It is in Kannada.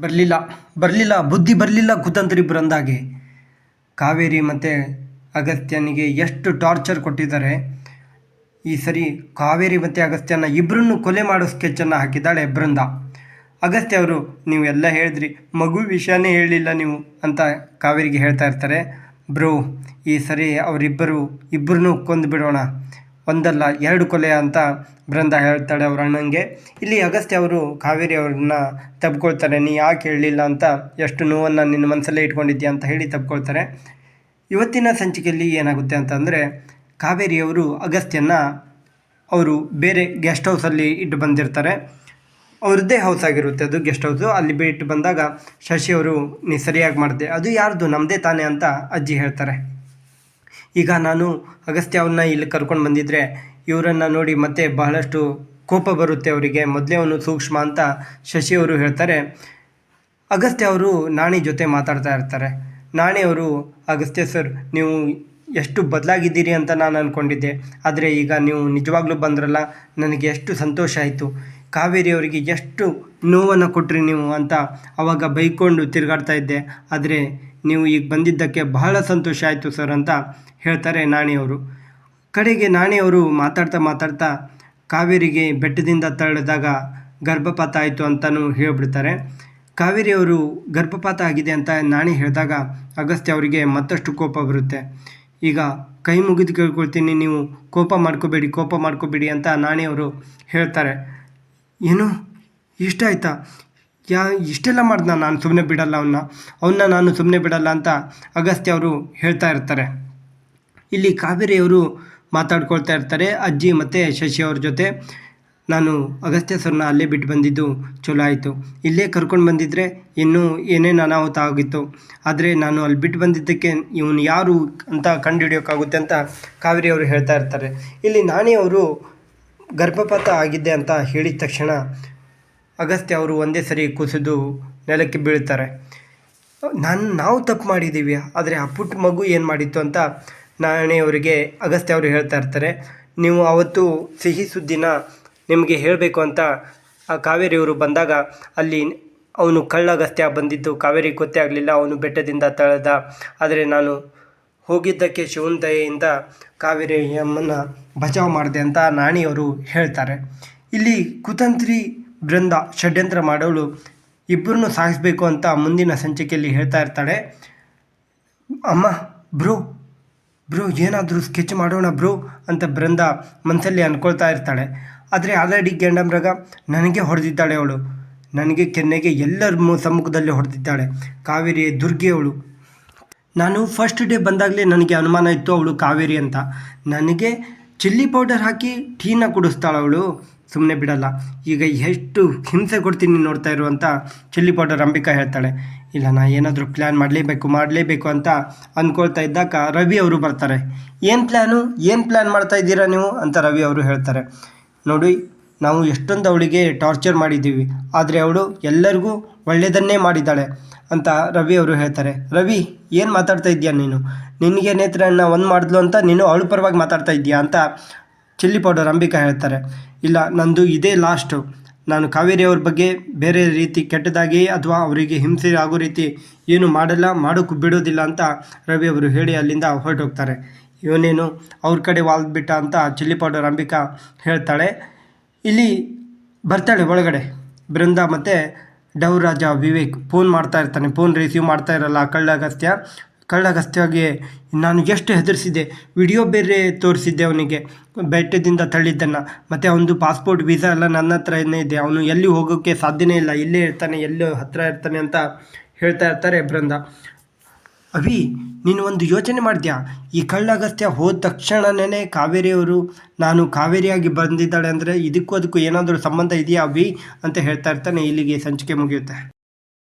ಬರಲಿಲ್ಲ ಬರಲಿಲ್ಲ, ಬುದ್ಧಿ ಬರಲಿಲ್ಲ ಕುತಂತ್ರಿ ಬೃಂದಾಗೆ. ಕಾವೇರಿ ಮತ್ತು ಅಗಸ್ತ್ಯನಿಗೆ ಎಷ್ಟು ಟಾರ್ಚರ್ ಕೊಟ್ಟಿದ್ದಾರೆ. ಈ ಸರಿ ಕಾವೇರಿ ಮತ್ತು ಅಗಸ್ತ್ಯನ ಇಬ್ಬರನ್ನು ಕೊಲೆ ಮಾಡೋ ಸ್ಕೆಚನ್ನು ಹಾಕಿದ್ದಾಳೆ ಬೃಂದ. ಅಗಸ್ತ್ಯ ಅವರು, ನೀವು ಎಲ್ಲ ಹೇಳಿದ್ರಿ, ಮಗು ವಿಷಯನೇ ಹೇಳಿಲ್ಲ ನೀವು ಅಂತ ಕಾವೇರಿಗೆ ಹೇಳ್ತಾ ಇರ್ತಾರೆ. ಬ್ರೋ, ಈ ಸರಿ ಅವರಿಬ್ಬರು ಇಬ್ಬರನ್ನೂ ಕೊಂದು ಬಿಡೋಣ ಒಂದಲ್ಲ, ಎರಡು ಕೊಲೆ ಅಂತ ಬೃಂದ ಹೇಳ್ತಾಳೆ ಅವ್ರ ಅಣ್ಣಂಗೆ. ಇಲ್ಲಿ ಅಗಸ್ತ್ಯ ಅವರು ಕಾವೇರಿ ಅವ್ರನ್ನ ತಬ್ಕೊಳ್ತಾರೆ. ನೀ ಯಾಕೆ ಹೇಳಲಿಲ್ಲ ಅಂತ ಎಷ್ಟು ನೋವನ್ನು ನಿನ್ನ ಮನಸ್ಸಲ್ಲೇ ಇಟ್ಕೊಂಡಿದ್ಯಾ ಅಂತ ಹೇಳಿ ತಬ್ಕೊಳ್ತಾರೆ. ಇವತ್ತಿನ ಸಂಚಿಕೆಯಲ್ಲಿ ಏನಾಗುತ್ತೆ ಅಂತಂದರೆ, ಕಾವೇರಿಯವರು ಅಗಸ್ತ್ಯನ ಅವರು ಬೇರೆ ಗೆಸ್ಟ್ ಹೌಸಲ್ಲಿ ಇಟ್ಟು ಬಂದಿರ್ತಾರೆ. ಅವ್ರದ್ದೇ ಹೌಸ್ ಆಗಿರುತ್ತೆ ಅದು ಗೆಸ್ಟ್ ಹೌಸು. ಅಲ್ಲಿ ಬಿಟ್ಟು ಬಂದಾಗ ಶಶಿ ಅವರು ನೀ ಸರಿಯಾಗಿ ಮಾಡಿದೆ. ಅದು ಯಾರ್ದು? ನಮ್ಮದೇ ತಾನೇ ಅಂತ ಅಜ್ಜಿ ಹೇಳ್ತಾರೆ. ಈಗ ನಾನು ಅಗಸ್ತ್ಯ ಅವ್ರನ್ನ ಇಲ್ಲಿ ಕರ್ಕೊಂಡು ಬಂದಿದ್ದರೆ ಇವರನ್ನು ನೋಡಿ ಮತ್ತೆ ಬಹಳಷ್ಟು ಕೋಪ ಬರುತ್ತೆ ಅವರಿಗೆ. ಮೊದಲೇ ಅವನು ಸೂಕ್ಷ್ಮ ಅಂತ ಶಶಿ ಅವರು ಹೇಳ್ತಾರೆ. ಅಗಸ್ತ್ಯ ಅವರು ನಾಣಿ ಜೊತೆ ಮಾತಾಡ್ತಾ ಇರ್ತಾರೆ. ನಾಣಿ ಅವರು, ಅಗಸ್ತ್ಯ ಸರ್, ನೀವು ಎಷ್ಟು ಬದಲಾಗಿದ್ದೀರಿ ಅಂತ ನಾನು ಅಂದ್ಕೊಂಡಿದ್ದೆ ಆದರೆ ಈಗ ನೀವು ನಿಜವಾಗ್ಲೂ ಬಂದ್ರಲ್ಲ, ನನಗೆ ಎಷ್ಟು ಸಂತೋಷ ಆಯಿತು. ಕಾವೇರಿ ಅವರಿಗೆ ಎಷ್ಟು ನೋವನ್ನು ಕೊಟ್ರಿ ನೀವು ಅಂತ ಆವಾಗ ಬೈಕೊಂಡು ತಿರುಗಾಡ್ತಾ ಇದ್ದೆ. ಆದರೆ ನೀವು ಈಗ ಬಂದಿದ್ದಕ್ಕೆ ಬಹಳ ಸಂತೋಷ ಆಯಿತು ಸರ್ ಅಂತ ಹೇಳ್ತಾರೆ ನಾಣಿಯವರು ಕಡೆಗೆ ನಾಣಿಯವರು ಮಾತಾಡ್ತಾ ಮಾತಾಡ್ತಾ ಕಾವೇರಿಗೆ ಬೆಟ್ಟದಿಂದ ತಳ್ಳಿದಾಗ ಗರ್ಭಪಾತ ಆಯಿತು ಅಂತಲೂ ಹೇಳಿಬಿಡ್ತಾರೆ. ಕಾವೇರಿಯವರು ಗರ್ಭಪಾತ ಆಗಿದೆ ಅಂತ ನಾಣಿ ಹೇಳಿದಾಗ ಅಗಸ್ತ್ಯ ಅವರಿಗೆ ಮತ್ತಷ್ಟು ಕೋಪ ಬರುತ್ತೆ. ಈಗ ಕೈ ಮುಗಿದು ಕೇಳ್ಕೊಳ್ತೀನಿ, ನೀವು ಕೋಪ ಮಾಡ್ಕೋಬೇಡಿ ಕೋಪ ಮಾಡ್ಕೋಬೇಡಿ ಅಂತ ನಾಣಿಯವರು ಹೇಳ್ತಾರೆ. ಏನು? ಇಷ್ಟ ಆಯ್ತಾ? ಯಾ, ಇಷ್ಟೆಲ್ಲ ಮಾಡ್ದ ನಾನು? ಸುಮ್ಮನೆ ಬಿಡಲ್ಲ ಅವನ್ನ ಅವನ್ನ ನಾನು ಸುಮ್ಮನೆ ಬಿಡಲ್ಲ ಅಂತ ಅಗಸ್ತ್ಯ ಅವರು ಹೇಳ್ತಾ ಇರ್ತಾರೆ. ಇಲ್ಲಿ ಕಾವೇರಿಯವರು ಮಾತಾಡ್ಕೊಳ್ತಾ ಇರ್ತಾರೆ. ಅಜ್ಜಿ ಮತ್ತು ಶಶಿ ಅವ್ರ ಜೊತೆ. ನಾನು ಅಗಸ್ತ್ಯ ಸರ್ನ ಅಲ್ಲೇ ಬಿಟ್ಟು ಬಂದಿದ್ದು ಚಲೋ ಆಯಿತು. ಇಲ್ಲೇ ಕರ್ಕೊಂಡು ಬಂದಿದ್ದರೆ ಇನ್ನೂ ಏನೇನು ಅನಾಹುತ ಆಗಿತ್ತು? ಆದರೆ ನಾನು ಅಲ್ಲಿ ಬಿಟ್ಟು ಬಂದಿದ್ದಕ್ಕೆ ಇವನು ಯಾರು ಅಂತ ಕಂಡುಹಿಡಿಯೋಕ್ಕಾಗುತ್ತೆ ಅಂತ ಕಾವೇರಿ ಅವರು ಹೇಳ್ತಾ ಇರ್ತಾರೆ. ಇಲ್ಲಿ ನಾನೇ ಅವರು ಗರ್ಭಪಾತ ಆಗಿದೆ ಅಂತ ಹೇಳಿದ ತಕ್ಷಣ ಅಗಸ್ತ್ಯ ಅವರು ಒಂದೇ ಸರಿ ಕುಸಿದು ನೆಲಕ್ಕೆ ಬೀಳ್ತಾರೆ ನಾನು, ನಾವು ತಪ್ಪು ಮಾಡಿದ್ದೀವಿ, ಆದರೆ ಆ ಪುಟ್ಟ ಮಗು ಏನು ಮಾಡಿತ್ತು ಅಂತ ನಾಣೆಯವರಿಗೆ ಅಗಸ್ತ್ಯ ಅವರು ಹೇಳ್ತಾ ಇರ್ತಾರೆ. ನೀವು ಅವತ್ತು ಸಿಹಿ ಸುದ್ದಿನ ನಿಮಗೆ ಹೇಳಬೇಕು ಅಂತ ಆ ಕಾವೇರಿಯವರು ಬಂದಾಗ ಅಲ್ಲಿ ಅವನು ಕಳ್ಳ ಅಗಸ್ತ್ಯ ಬಂದಿದ್ದು, ಕಾವೇರಿ ಗೊತ್ತೇ ಆಗಲಿಲ್ಲ, ಅವನು ಬೆಟ್ಟದಿಂದ ತಳೆದ, ಆದರೆ ನಾನು ಹೋಗಿದ್ದಕ್ಕೆ ಶಿವನ ದಯೆಯಿಂದ ಕಾವೇರಿ ಅಮ್ಮನ ಬಚಾವ್ ಮಾಡಿದೆ ಅಂತ ನಾಣಿಯವರು ಹೇಳ್ತಾರೆ. ಇಲ್ಲಿ ಕುತಂತ್ರಿ ಬೃಂದ ಷಡ್ಯಂತ್ರ ಮಾಡೋಳು ಇಬ್ಬರನ್ನು ಸಾಗಿಸ್ಬೇಕು ಅಂತ ಮುಂದಿನ ಸಂಚಿಕೆಯಲ್ಲಿ ಹೇಳ್ತಾ ಇರ್ತಾಳೆ. ಅಮ್ಮ, ಬ್ರೋ ಬ್ರೋ, ಏನಾದರೂ ಸ್ಕೆಚ್ ಮಾಡೋಣ ಬ್ರೋ ಅಂತ ಬೃಂದ ಮನಸ್ಸಲ್ಲಿ ಅಂದ್ಕೊಳ್ತಾ ಇರ್ತಾಳೆ. ಆದರೆ ಆಲ್ರೆಡಿ ಗೆಂಡಮ್ರಗ ನನಗೆ ಹೊಡೆದಿದ್ದಾಳೆ ಅವಳು. ನನಗೆ ಕೆನ್ನೆಗೆ ಎಲ್ಲರ ಸಮ್ಮುಖದಲ್ಲಿ ಹೊಡೆದಿದ್ದಾಳೆ. ಕಾವೇರಿ ದುರ್ಗೆ ಅವಳು ನಾನು ಫಸ್ಟ್ ಡೇ ಬಂದಾಗಲೇ ನನಗೆ ಅನುಮಾನ ಇತ್ತು ಅವಳು ಕಾವೇರಿ ಅಂತ. ನನಗೆ ಚಿಲ್ಲಿ ಪೌಡರ್ ಹಾಕಿ ಟೀನ ಕುಡಿಸ್ತಾಳೆ ಅವಳು. ಸುಮ್ಮನೆ ಬಿಡಲ್ಲ. ಈಗ ಎಷ್ಟು ಹಿಂಸೆ ಕೊಡ್ತೀನಿ ನೋಡ್ತಾ ಇರುವಂಥ ಚಿಲ್ಲಿ ಪೌಡರ್ ಅಂಬಿಕಾ ಹೇಳ್ತಾಳೆ. ಇಲ್ಲ ನಾನು ಏನಾದರೂ ಪ್ಲ್ಯಾನ್ ಮಾಡಲೇಬೇಕು ಮಾಡಲೇಬೇಕು ಅಂತ ಅಂದ್ಕೊಳ್ತಾ ಇದ್ದಾಗ ರವಿ ಅವರು ಬರ್ತಾರೆ. ಏನು ಪ್ಲ್ಯಾನು ಏನು ಪ್ಲ್ಯಾನ್ ಮಾಡ್ತಾ ಇದ್ದೀರಾ ನೀವು? ಅಂತ ರವಿ ಅವರು ಹೇಳ್ತಾರೆ. ನೋಡಿ ನಾವು ಎಷ್ಟೊಂದು ಅವಳಿಗೆ ಟಾರ್ಚರ್ ಮಾಡಿದ್ದೀವಿ, ಆದರೆ ಅವಳು ಎಲ್ಲರಿಗೂ ಒಳ್ಳೆಯದನ್ನೇ ಮಾಡಿದ್ದಾಳೆ ಅಂತ ರವಿ ಅವರು ಹೇಳ್ತಾರೆ. ರವಿ, ಏನು ಮಾತಾಡ್ತಾ ಇದೀಯ ನೀನು? ನಿನಗೆ ನೇತ್ರನ ಒಂದು ಮಾಡಿದ್ಲು ಅಂತ ನೀನು ಅವಳ ಪರವಾಗಿ ಮಾತಾಡ್ತಾ ಇದೀಯಾ ಅಂತ ಚಿಲ್ಲಿ ಪೌಡರ್ ಅಂಬಿಕಾ ಹೇಳ್ತಾರೆ. ಇಲ್ಲ, ನಂದು ಇದೇ ಲಾಸ್ಟು ನಾನು ಕಾವೇರಿ ಅವ್ರ ಬಗ್ಗೆ ಬೇರೆ ರೀತಿ ಕೆಟ್ಟದಾಗಿ ಅಥವಾ ಅವರಿಗೆ ಹಿಂಸೆ ಆಗೋ ರೀತಿ ಏನು ಮಾಡಲ್ಲ, ಮಾಡೋಕ್ಕೂ ಬಿಡೋದಿಲ್ಲ ಅಂತ ರವಿ ಅವರು ಹೇಳಿ ಅಲ್ಲಿಂದ ಹೊರಟೋಗ್ತಾರೆ. ಇವನೇನು ಅವ್ರ ಕಡೆ ವಾಲ್ಬಿಟ್ಟ ಅಂತ ಚಿಲ್ಲಿ ಪೌಡರ್ ಅಂಬಿಕಾ ಹೇಳ್ತಾಳೆ. ಇಲ್ಲಿ ಬರ್ತಾಳೆ ಒಳಗಡೆ. ಬೃಂದ ಮತ್ತು ಡವ್ ರಾಜ ವಿವೇಕ್ ಫೋನ್ ಮಾಡ್ತಾ ಇರ್ತಾನೆ. ಫೋನ್ ರಿಸೀವ್ ಮಾಡ್ತಾ ಇರಲ್ಲ. ಕಳ್ಳಗಸ್ತ್ಯ ಕಳ್ಳಗಸ್ತ್ಯಗೆ ನಾನು ಎಷ್ಟು ಹೆದರಿಸಿದ್ದೆ. ವಿಡಿಯೋ ಬೇರೆ ತೋರಿಸಿದ್ದೆ ಅವನಿಗೆ. ಬೆಟ್ಟದಿಂದ ತಳ್ಳಿದ್ದನ್ನು. ಮತ್ತು ಅವನದು ಪಾಸ್ಪೋರ್ಟ್ ವೀಸಾ ಎಲ್ಲ ನನ್ನ ಹತ್ರನೇ ಇದೆ. ಅವನು ಎಲ್ಲಿ ಹೋಗೋಕ್ಕೆ ಸಾಧ್ಯನೇ ಇಲ್ಲ. ಇಲ್ಲೇ ಇರ್ತಾನೆ, ಎಲ್ಲೋ ಹತ್ತಿರ ಇರ್ತಾನೆ ಅಂತ ಹೇಳ್ತಾ ಇರ್ತಾರೆ ಬೃಂದ. ಅವಿ ನೀನು ಒಂದು ಯೋಚನೆ ಮಾಡಿದ್ಯಾ ಈ ಕಳ್ಳಗಸ್ತ್ಯ ಹೋದ ತಕ್ಷಣನೇ ಕಾವೇರಿಯವರು, ನಾನು ಕಾವೇರಿಯಾಗಿ ಬಂದಿದ್ದಾಳೆ ಅಂದರೆ ಇದಕ್ಕೂ ಅದಕ್ಕೂ ಏನಾದರೂ ಸಂಬಂಧ ಇದೆಯಾ ಅಭಿ? ಅಂತ ಹೇಳ್ತಾ ಇರ್ತಾನೆ. ಇಲ್ಲಿಗೆ ಸಂಚಿಕೆ ಮುಗಿಯುತ್ತೆ.